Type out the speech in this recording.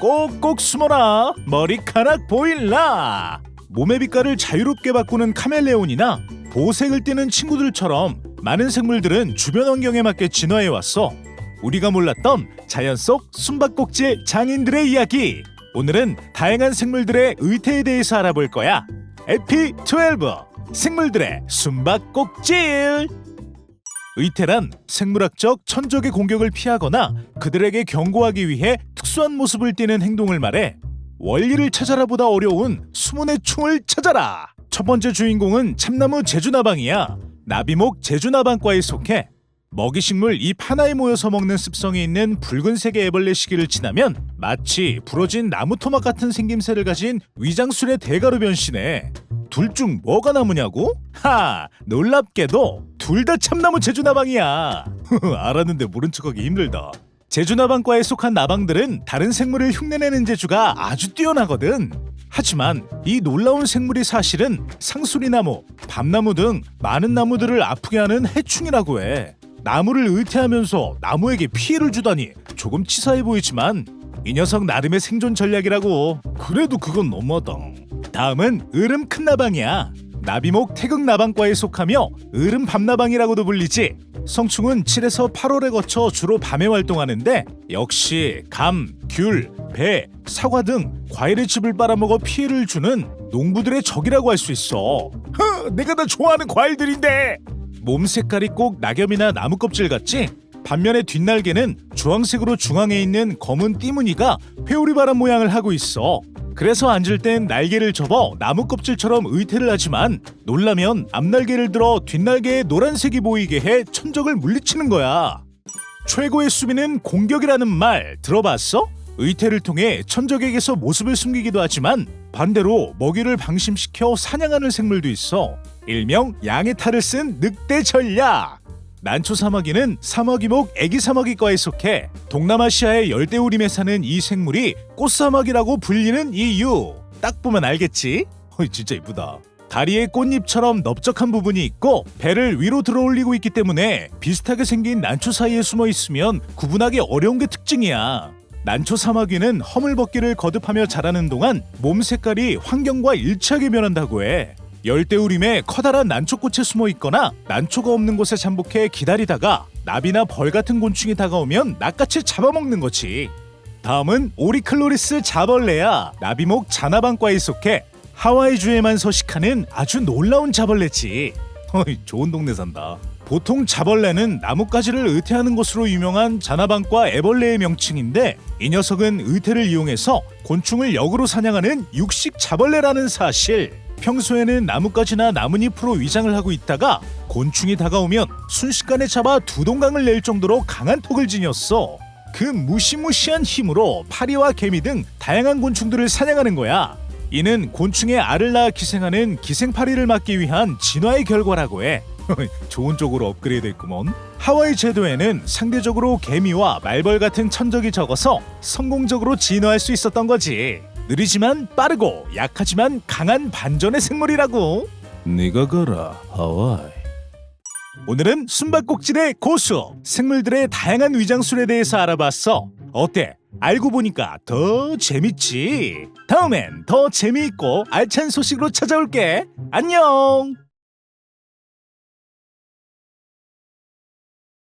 꼭꼭 숨어라. 머리카락 보일라. 몸의 빛깔을 자유롭게 바꾸는 카멜레온이나 보색을 띠는 친구들처럼 많은 생물들은 주변 환경에 맞게 진화해 왔어. 우리가 몰랐던 자연 속 숨바꼭질 장인들의 이야기. 오늘은 다양한 생물들의 의태에 대해서 알아볼 거야. 에피 12 생물들의 숨바꼭질 의태란 생물학적 천적의 공격을 피하거나 그들에게 경고하기 위해 특수한 모습을 띠는 행동을 말해 원리를 찾아라보다 어려운 수문의 충을 찾아라. 첫 번째 주인공은 참나무 제주나방이야. 나비목 제주나방과에 속해 먹이식물 잎 하나에 모여서 먹는 습성이 있는 붉은색의 애벌레 시기를 지나면 마치 부러진 나무 토막 같은 생김새를 가진 위장술의 대가로 변신해. 둘 중 뭐가 남으냐고? 하! 놀랍게도 둘 다 참나무 제주 나방이야. 알았는데 모른 척하기 힘들다. 제주 나방과에 속한 나방들은 다른 생물을 흉내내는 재주가 아주 뛰어나거든. 하지만 이 놀라운 생물이 사실은 상수리나무, 밤나무 등 많은 나무들을 아프게 하는 해충이라고 해. 나무를 의태하면서 나무에게 피해를 주다니 조금 치사해 보이지만 이 녀석 나름의 생존 전략이라고. 그래도 그건 너무하다. 다음은 으름 큰 나방이야. 나비목 태극 나방과에 속하며 으름 밤나방이라고도 불리지. 성충은 7에서 8월에 거쳐 주로 밤에 활동하는데 역시 감, 귤, 배, 사과 등 과일의 즙을 빨아먹어 피해를 주는 농부들의 적이라고 할 수 있어. 흐, 내가 다 좋아하는 과일들인데. 몸 색깔이 꼭 낙엽이나 나무 껍질 같지? 반면에 뒷날개는 주황색으로 중앙에 있는 검은 띠무늬가 회오리바람 모양을 하고 있어. 그래서 앉을 땐 날개를 접어 나무 껍질처럼 의태를 하지만 놀라면 앞날개를 들어 뒷날개에 노란색이 보이게 해 천적을 물리치는 거야. 최고의 수비는 공격이라는 말 들어봤어? 의태를 통해 천적에게서 모습을 숨기기도 하지만 반대로 먹이를 방심시켜 사냥하는 생물도 있어. 일명 양의 탈을 쓴 늑대 전략. 난초 사마귀는 사마귀목 애기 사마귀과에 속해 동남아시아의 열대우림에 사는 이 생물이 꽃사마귀라고 불리는 이유 딱 보면 알겠지? 어이 진짜 이쁘다. 다리에 꽃잎처럼 넓적한 부분이 있고 배를 위로 들어올리고 있기 때문에 비슷하게 생긴 난초 사이에 숨어 있으면 구분하기 어려운 게 특징이야. 난초 사마귀는 허물벗기를 거듭하며 자라는 동안 몸 색깔이 환경과 일치하게 변한다고 해 열대우림에 커다란 난초꽃에 숨어 있거나 난초가 없는 곳에 잠복해 기다리다가 나비나 벌 같은 곤충이 다가오면 낚아채 잡아먹는 거지. 다음은 오리클로리스 자벌레야. 나비목 자나방과에 속해 하와이주에만 서식하는 아주 놀라운 자벌레지. 어이, 좋은 동네 산다. 보통 자벌레는 나뭇가지를 의태하는 것으로 유명한 자나방과 애벌레의 명칭인데 이 녀석은 의태를 이용해서 곤충을 역으로 사냥하는 육식 자벌레라는 사실. 평소에는 나뭇가지나 나뭇잎으로 위장을 하고 있다가 곤충이 다가오면 순식간에 잡아 두 동강을 낼 정도로 강한 턱을 지녔어. 그 무시무시한 힘으로 파리와 개미 등 다양한 곤충들을 사냥하는 거야. 이는 곤충의 알을 낳아 기생하는 기생파리를 막기 위한 진화의 결과라고 해. 좋은 쪽으로 업그레이드 했구먼. 하와이 제도에는 상대적으로 개미와 말벌 같은 천적이 적어서 성공적으로 진화할 수 있었던 거지. 느리지만 빠르고 약하지만 강한 반전의 생물이라고. 네가 가라 하와이. 오늘은 숨바꼭질의 고수 생물들의 다양한 위장술에 대해서 알아봤어. 어때? 알고 보니까 더 재밌지? 다음엔 더 재미있고 알찬 소식으로 찾아올게. 안녕.